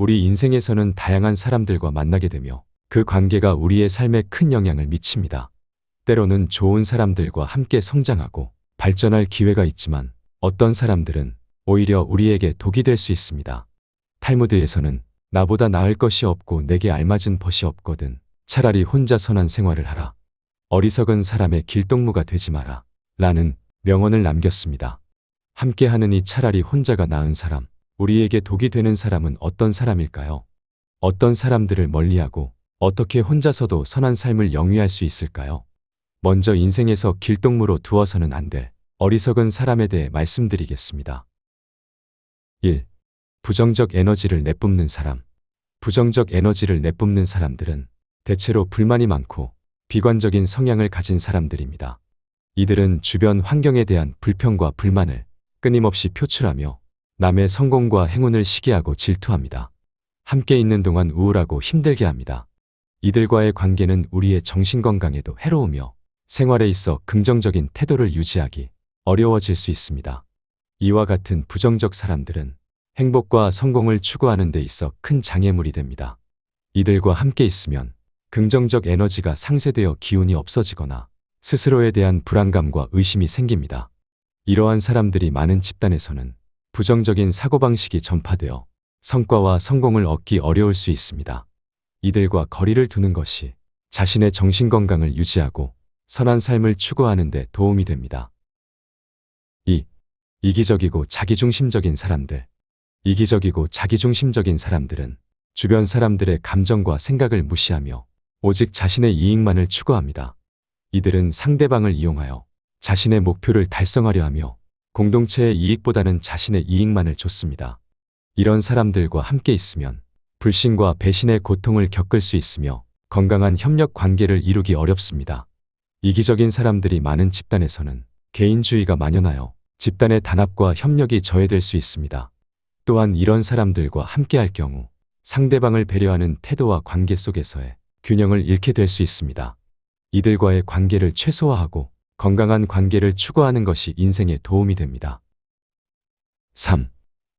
우리 인생에서는 다양한 사람들과 만나게 되며 그 관계가 우리의 삶에 큰 영향을 미칩니다. 때로는 좋은 사람들과 함께 성장하고 발전할 기회가 있지만 어떤 사람들은 오히려 우리에게 독이 될 수 있습니다. 탈무드에서는 나보다 나을 것이 없고 내게 알맞은 벗이 없거든 차라리 혼자 선한 생활을 하라. 어리석은 사람의 길동무가 되지 마라. 라는 명언을 남겼습니다. 함께 하느니 차라리 혼자가 나은 사람, 우리에게 독이 되는 사람은 어떤 사람일까요? 어떤 사람들을 멀리하고 어떻게 혼자서도 선한 삶을 영위할 수 있을까요? 먼저 인생에서 길동무로 두어서는 안 될 어리석은 사람에 대해 말씀드리겠습니다. 1. 부정적 에너지를 내뿜는 사람. 부정적 에너지를 내뿜는 사람들은 대체로 불만이 많고 비관적인 성향을 가진 사람들입니다. 이들은 주변 환경에 대한 불평과 불만을 끊임없이 표출하며 남의 성공과 행운을 시기하고 질투합니다. 함께 있는 동안 우울하고 힘들게 합니다. 이들과의 관계는 우리의 정신건강에도 해로우며 생활에 있어 긍정적인 태도를 유지하기 어려워질 수 있습니다. 이와 같은 부정적 사람들은 행복과 성공을 추구하는 데 있어 큰 장애물이 됩니다. 이들과 함께 있으면 긍정적 에너지가 상쇄되어 기운이 없어지거나 스스로에 대한 불안감과 의심이 생깁니다. 이러한 사람들이 많은 집단에서는 부정적인 사고방식이 전파되어 성과와 성공을 얻기 어려울 수 있습니다. 이들과 거리를 두는 것이 자신의 정신건강을 유지하고 선한 삶을 추구하는 데 도움이 됩니다. 2. 이기적이고 자기중심적인 사람들. 이기적이고 자기중심적인 사람들은 주변 사람들의 감정과 생각을 무시하며 오직 자신의 이익만을 추구합니다. 이들은 상대방을 이용하여 자신의 목표를 달성하려 하며 공동체의 이익보다는 자신의 이익만을 쫓습니다. 이런 사람들과 함께 있으면 불신과 배신의 고통을 겪을 수 있으며 건강한 협력 관계를 이루기 어렵습니다. 이기적인 사람들이 많은 집단에서는 개인주의가 만연하여 집단의 단합과 협력이 저해될 수 있습니다. 또한 이런 사람들과 함께할 경우 상대방을 배려하는 태도와 관계 속에서의 균형을 잃게 될 수 있습니다. 이들과의 관계를 최소화하고 건강한 관계를 추구하는 것이 인생에 도움이 됩니다. 3.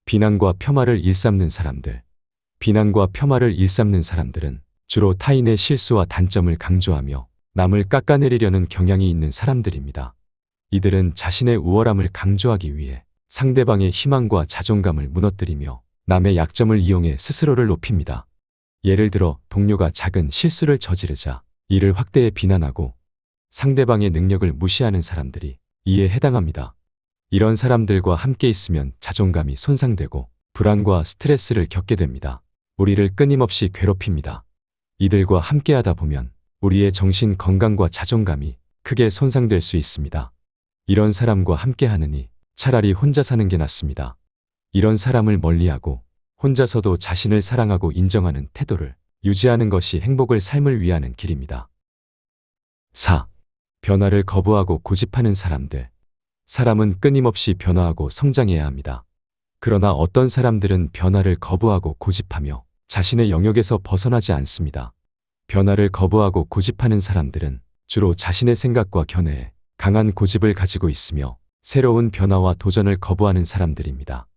비난과 폄하를 일삼는 사람들. 비난과 폄하를 일삼는 사람들은 주로 타인의 실수와 단점을 강조하며 남을 깎아내리려는 경향이 있는 사람들입니다. 이들은 자신의 우월함을 강조하기 위해 상대방의 희망과 자존감을 무너뜨리며 남의 약점을 이용해 스스로를 높입니다. 예를 들어 동료가 작은 실수를 저지르자 이를 확대해 비난하고 상대방의 능력을 무시하는 사람들이 이에 해당합니다. 이런 사람들과 함께 있으면 자존감이 손상되고 불안과 스트레스를 겪게 됩니다. 우리를 끊임없이 괴롭힙니다. 이들과 함께 하다 보면 우리의 정신 건강과 자존감이 크게 손상될 수 있습니다. 이런 사람과 함께 하느니 차라리 혼자 사는 게 낫습니다. 이런 사람을 멀리하고 혼자서도 자신을 사랑하고 인정하는 태도를 유지하는 것이 행복을 삶을 위하는 길입니다. 4. 변화를 거부하고 고집하는 사람들. 사람은 끊임없이 변화하고 성장해야 합니다. 그러나 어떤 사람들은 변화를 거부하고 고집하며 자신의 영역에서 벗어나지 않습니다. 변화를 거부하고 고집하는 사람들은 주로 자신의 생각과 견해에 강한 고집을 가지고 있으며 새로운 변화와 도전을 거부하는 사람들입니다.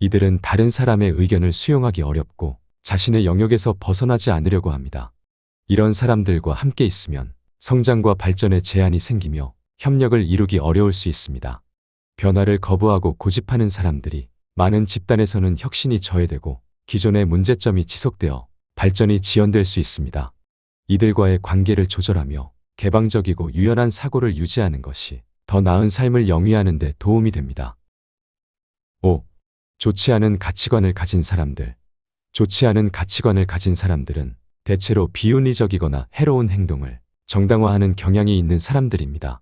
이들은 다른 사람의 의견을 수용하기 어렵고 자신의 영역에서 벗어나지 않으려고 합니다. 이런 사람들과 함께 있으면 성장과 발전에 제한이 생기며 협력을 이루기 어려울 수 있습니다. 변화를 거부하고 고집하는 사람들이 많은 집단에서는 혁신이 저해되고 기존의 문제점이 지속되어 발전이 지연될 수 있습니다. 이들과의 관계를 조절하며 개방적이고 유연한 사고를 유지하는 것이 더 나은 삶을 영위하는 데 도움이 됩니다. 5. 좋지 않은 가치관을 가진 사람들. 좋지 않은 가치관을 가진 사람들은 대체로 비윤리적이거나 해로운 행동을 정당화하는 경향이 있는 사람들입니다.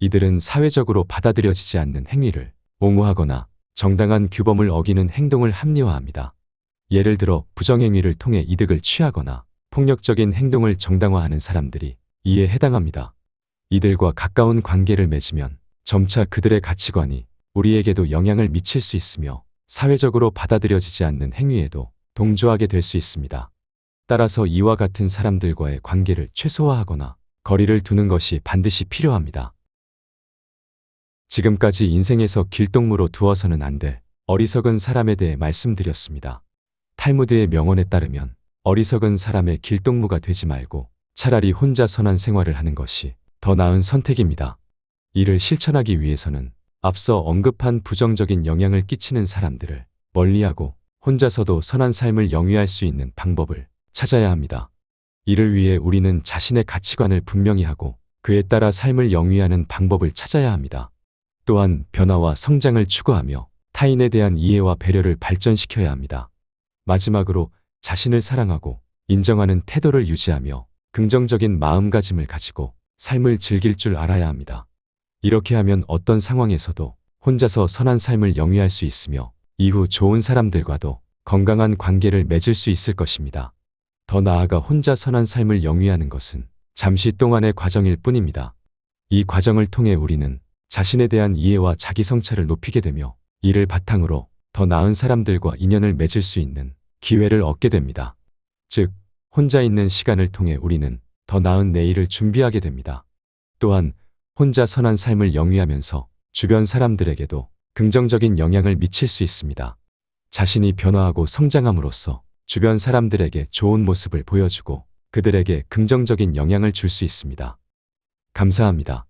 이들은 사회적으로 받아들여지지 않는 행위를 옹호하거나 정당한 규범을 어기는 행동을 합리화합니다. 예를 들어 부정행위를 통해 이득을 취하거나 폭력적인 행동을 정당화하는 사람들이 이에 해당합니다. 이들과 가까운 관계를 맺으면 점차 그들의 가치관이 우리에게도 영향을 미칠 수 있으며 사회적으로 받아들여지지 않는 행위에도 동조하게 될 수 있습니다. 따라서 이와 같은 사람들과의 관계를 최소화하거나 거리를 두는 것이 반드시 필요합니다. 지금까지 인생에서 길동무로 두어서는 안 될 어리석은 사람에 대해 말씀드렸습니다. 탈무드의 명언에 따르면 어리석은 사람의 길동무가 되지 말고 차라리 혼자 선한 생활을 하는 것이 더 나은 선택입니다. 이를 실천하기 위해서는 앞서 언급한 부정적인 영향을 끼치는 사람들을 멀리하고 혼자서도 선한 삶을 영위할 수 있는 방법을 찾아야 합니다. 이를 위해 우리는 자신의 가치관을 분명히 하고 그에 따라 삶을 영위하는 방법을 찾아야 합니다. 또한 변화와 성장을 추구하며 타인에 대한 이해와 배려를 발전시켜야 합니다. 마지막으로 자신을 사랑하고 인정하는 태도를 유지하며 긍정적인 마음가짐을 가지고 삶을 즐길 줄 알아야 합니다. 이렇게 하면 어떤 상황에서도 혼자서 선한 삶을 영위할 수 있으며 이후 좋은 사람들과도 건강한 관계를 맺을 수 있을 것입니다. 더 나아가 혼자 선한 삶을 영위하는 것은 잠시 동안의 과정일 뿐입니다. 이 과정을 통해 우리는 자신에 대한 이해와 자기 성찰을 높이게 되며 이를 바탕으로 더 나은 사람들과 인연을 맺을 수 있는 기회를 얻게 됩니다. 즉, 혼자 있는 시간을 통해 우리는 더 나은 내일을 준비하게 됩니다. 또한 혼자 선한 삶을 영위하면서 주변 사람들에게도 긍정적인 영향을 미칠 수 있습니다. 자신이 변화하고 성장함으로써 주변 사람들에게 좋은 모습을 보여주고 그들에게 긍정적인 영향을 줄 수 있습니다. 감사합니다.